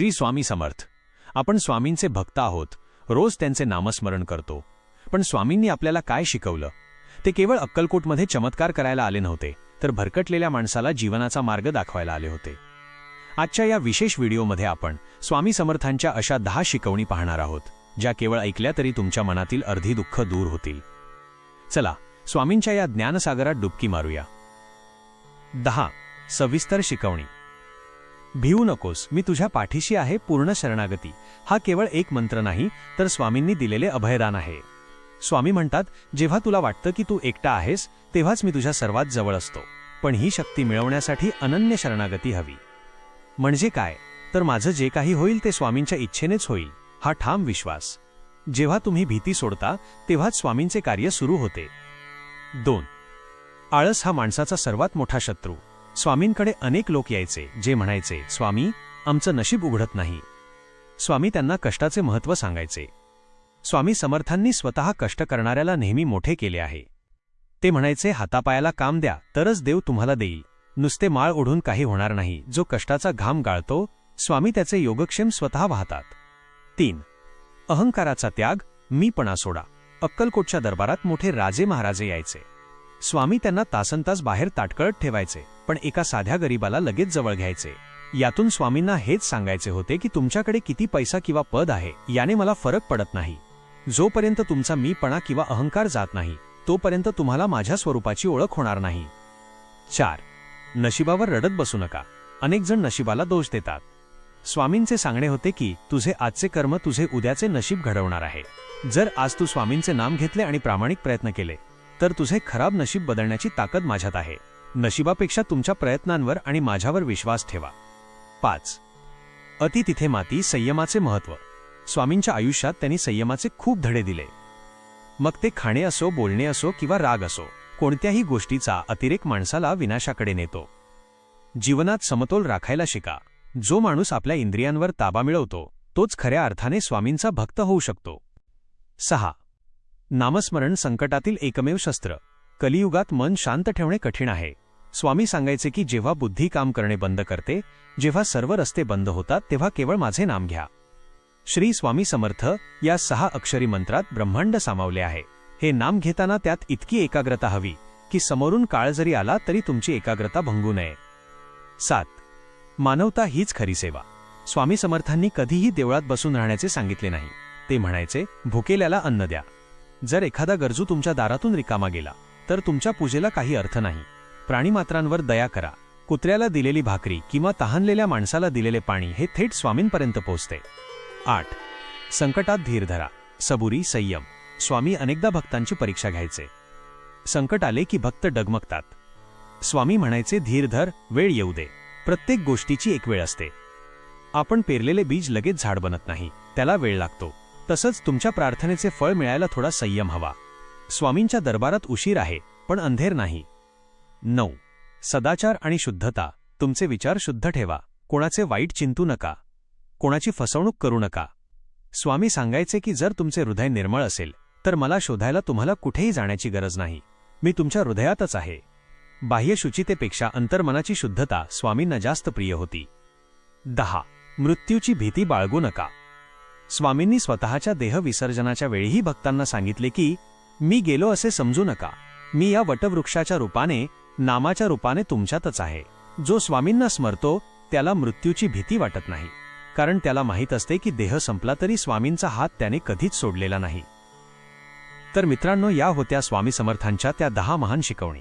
श्री स्वामी समर्थ. आपण स्वामींचे भक्त आहोत. रोज त्यांचे नामस्मरण करतो. पण स्वामींनी आपल्याला काय शिकवलं? ते केवळ अक्कलकोटमध्ये चमत्कार करायला आले नव्हते तर भरकटलेल्या माणसाला जीवनाचा मार्ग दाखवायला आले होते. आजच्या या विशेष व्हिडिओमध्ये आपण स्वामी समर्थांच्या अशा दहा शिकवणी पाहणार आहोत ज्या केवळ ऐकल्या तरी तुमच्या मनातील अर्धी दुःख दूर होतील. चला स्वामींच्या या ज्ञानसागरात डुबकी मारूया. दहा. सविस्तर शिकवणी. भिवू नकोस मी तुझ्या पाठीशी आहे पूर्ण शरणागती. हा केवळ एक मंत्र नाही तर स्वामींनी दिलेले अभयदान आहे. स्वामी म्हणतात जेव्हा तुला वाटतं की तू एकटा आहेस तेव्हाच मी तुझ्या सर्वात जवळ असतो. पण ही शक्ती मिळवण्यासाठी अनन्य शरणागती हवी. म्हणजे काय? तर माझं जे काही होईल ते स्वामींच्या इच्छेनेच होईल हा ठाम विश्वास. जेव्हा तुम्ही भीती सोडता तेव्हाच स्वामींचे कार्य सुरू होते. दोन. आळस हा माणसाचा सर्वात मोठा शत्रू. स्वामींकडे अनेक लोक यायचे जे म्हणायचे स्वामी आमचं नशीब उघडत नाही. स्वामी त्यांना कष्टाचे महत्त्व सांगायचे. स्वामी समर्थांनी स्वतः कष्ट करणाऱ्याला नेहमी मोठे केले आहे. ते म्हणायचे हातापायाला काम द्या तरच देव तुम्हाला देईल. नुसते माळ ओढून काही होणार नाही. जो कष्टाचा घाम गाळतो स्वामी त्याचे योगक्षेम स्वतः वाहतात. तीन. अहंकाराचा त्याग मीपणा सोडा. अक्कलकोटच्या दरबारात मोठे राजे महाराजे यायचे. स्वामी त्यांना तासनतास बाहेर ताटकळत ठेवायचे पण एका साध्या गरीबाला लगेच जवळ घ्यायचे. यातून स्वामींना हेच सांगायचे होते की तुमच्याकडे किती पैसा किंवा पद आहे याने मला फरक पडत नाही. जोपर्यंत तुमचा मीपणा किंवा अहंकार जात नाही तोपर्यंत तुम्हाला माझ्या स्वरूपाची ओळख होणार नाही. चार. नशिबावर रडत बसू नका. अनेक जण नशिबाला दोष देतात. स्वामींचे सांगणे होते की तुझे आजचे कर्म तुझे उद्याचे नशीब घडवणार आहे. जर आज तू स्वामींचे नाम घेतले आणि प्रामाणिक प्रयत्न केले तर तुझे खराब नशीब बदलण्याची ताकद माझ्यात आहे. नशिबापेक्षा तुमच्या प्रयत्नांवर आणि माझ्यावर विश्वास ठेवा. पाच. अति तिथे माती संयमाचे महत्त्व स्वामींच्या आयुष्यात त्यांनी संयमाचे खूप धडे दिले. मग ते खाणे असो बोलणे असो किंवा राग असो कोणत्याही गोष्टीचा अतिरेक माणसाला विनाशाकडे नेतो. जीवनात समतोल राखायला शिका. जो माणूस आपल्या इंद्रियांवर ताबा मिळवतो तोच खऱ्या अर्थाने स्वामींचा भक्त होऊ शकतो. सहा. नामस्मरण संकटातील एकमेव शस्त्र. कलियुगात मन शांत ठेवणे कठीण आहे. स्वामी सांगायचे की जेव्हा बुद्धी काम करणे बंद करते जेव्हा सर्व रस्ते बंद होतात तेव्हा केवळ माझे नाम घ्या. श्री स्वामी समर्थ या सहा अक्षरी मंत्रात ब्रह्मांड सामावले आहे. हे नाम घेताना त्यात इतकी एकाग्रता हवी की समोरून काळ जरी आला तरी तुमची एकाग्रता भंगू नये. सात. मानवता हीच खरी सेवा. स्वामी समर्थांनी कधीही देवळात बसून राहण्याचे सांगितले नाही. ते म्हणायचे भुकेल्याला अन्न द्या. जर एखादा गरजू तुमच्या दारातून रिकामा गेला तर तुमच्या पूजेला काही अर्थ नाही. प्राणीमात्रांवर दया करा. कुत्र्याला दिलेली भाकरी किंवा तहानलेल्या माणसाला दिलेले पाणी हे थेट स्वामींपर्यंत पोहोचते. आठ. संकटात धीर धरा. सबुरी संयम. स्वामी अनेकदा भक्तांची परीक्षा घ्यायचे. संकट आले की भक्त डगमगतात. स्वामी म्हणायचे धीर धर वेळ येऊ दे. प्रत्येक गोष्टीची एक वेळ असते. आपण पेरलेले बीज लगेच झाड बनत नाही. त्याला वेळ लागतो. तसंच तुमच्या प्रार्थनेचे फळ मिळायला थोडा संयम हवा. स्वामींच्या दरबारात उशीर आहे पण अंधेर नाही. नऊ. सदाचार आणि शुद्धता. तुमचे विचार शुद्ध ठेवा. कोणाचे वाईट चिंतू नका. कोणाची फसवणूक करू नका. स्वामी सांगायचे की जर तुमचे हृदय निर्मळ असेल तर मला शोधायला तुम्हाला कुठेही जाण्याची गरज नाही. मी तुमच्या हृदयातच आहे. बाह्य शुचितेपेक्षा अंतर्मनाची शुद्धता स्वामींना जास्त प्रिय होती. दहा. मृत्यूची भीती बाळगू नका. स्वामींनी स्वतःच्या देह विसर्जनाच्या वेळीही भक्तांना सांगितले की मी गेलो असे समजू नका. मी या वटवृक्षाच्या रूपाने नामाच्या रूपाने तुमच्यातच आहे. जो स्वामींना स्मरतो त्याला मृत्यूची भीती वाटत नाही. कारण त्याला माहीत असते की देह संपला तरी स्वामींचा हात त्याने कधीच सोडलेला नाही. तर मित्रांनो या होत्या स्वामी समर्थांच्या त्या दहा महान शिकवणी.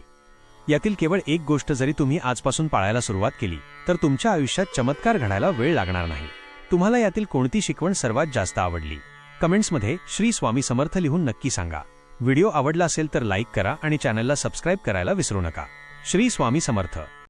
यातील केवळ एक गोष्ट जरी तुम्ही आजपासून पाळायला सुरुवात केली तर तुमच्या आयुष्यात चमत्कार घडायला वेळ लागणार नाही. तुम्हाला यातील कोणती शिकवण सर्वात जास्त आवडली? कमेंट्समध्ये श्री स्वामी समर्थ लिहून नक्की सांगा. व्हिडिओ आवडला असेल तर लाईक करा आणि चॅनलला सबस्क्राईब करायला विसरू नका. श्री स्वामी समर्थ.